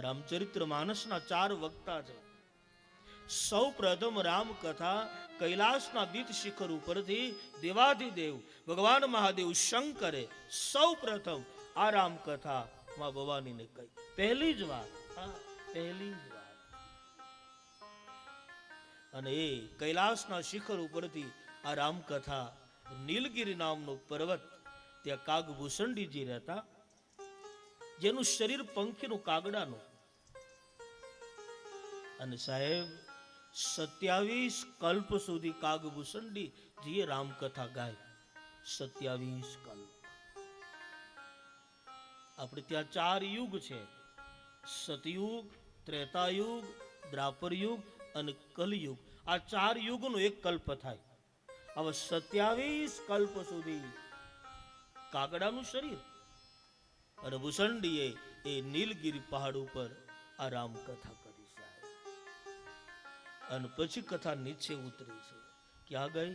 રામચરિત્ર માનસના ચાર વક્તા છે. સૌ પ્રથમ રામ કથા કૈલાસના દીત શિખર ઉપરથી દેવાધિદેવ, ભગવાન મહાદેવ શંકરે સૌ પ્રથમ આ રામ કથા માં ભવાનીને કહી. પહેલી જ વાત પહેલી જ વાત. અને એ કૈલાસના શિખર ઉપરથી આ રામકથા નીલગિરી નામનો પર્વત, ત્યાં કાગભૂષણજીજી રહેતા જેનું શરીર પંખીનું કાગડાનું. અને સાહેબ, સત્યાવીસ કલ્પ સુધી કાગભૂષણજી જીએ રામકથા ગાય. સત્યાવીસ કલ્પ. આપણે ત્યાં ચાર યુગ છે. સતયુગ, ત્રેતાયુગ દ્રાપર યુગ અને કલયુગ. આ ચાર યુગનો એક કલ્પ થાય. હવે સત્યાવીસ કલ્પ સુધી કાગડાનું શરીર. અને ભૂષંડીએ એ નીલગીરી પહાડ ઉપર આ રામકથા કરી સાહેબ અને પછી કથા નીચે ઉતરી છે ક્યાં ગઈ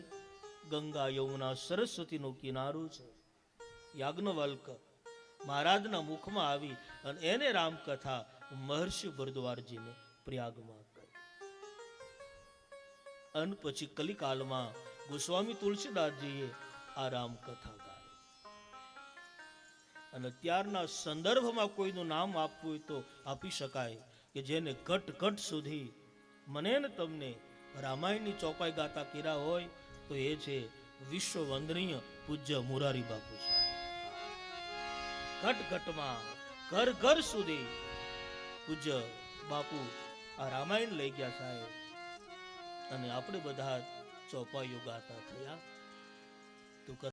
ગંગા યમુના સરસ્વતીનો કિનારો છે. યાજ્ઞવલ્ક મહારાજના મુખમાં આવી અને એને રામકથા મહર્ષિ ભરદ્વારજીને પ્રયાગમાં કરી. અને પછી કલિકાલમાં ગોસ્વામી તુલસીદાસજીએ આ રામકથા ગાઈ અને ત્યારના સંદર્ભમાં કોઈનું નામ આપવું તો આપી શકાય કે જેને ઘટ ઘટ સુધી મને ને તમને રામાયણની ચોપાઈ ગાતા કર્યા હોય તો એ છે વિશ્વ વંદનીય પૂજ્ય મુરારી બાપુ ઘટ ઘટમાં ઘર ઘર સુધી પૂજ્ય બાપુ આ રામાયણ લઈ ગયા સાહેબ. અને આપણે બધા ચોપાઈઓ ગાતા થયા.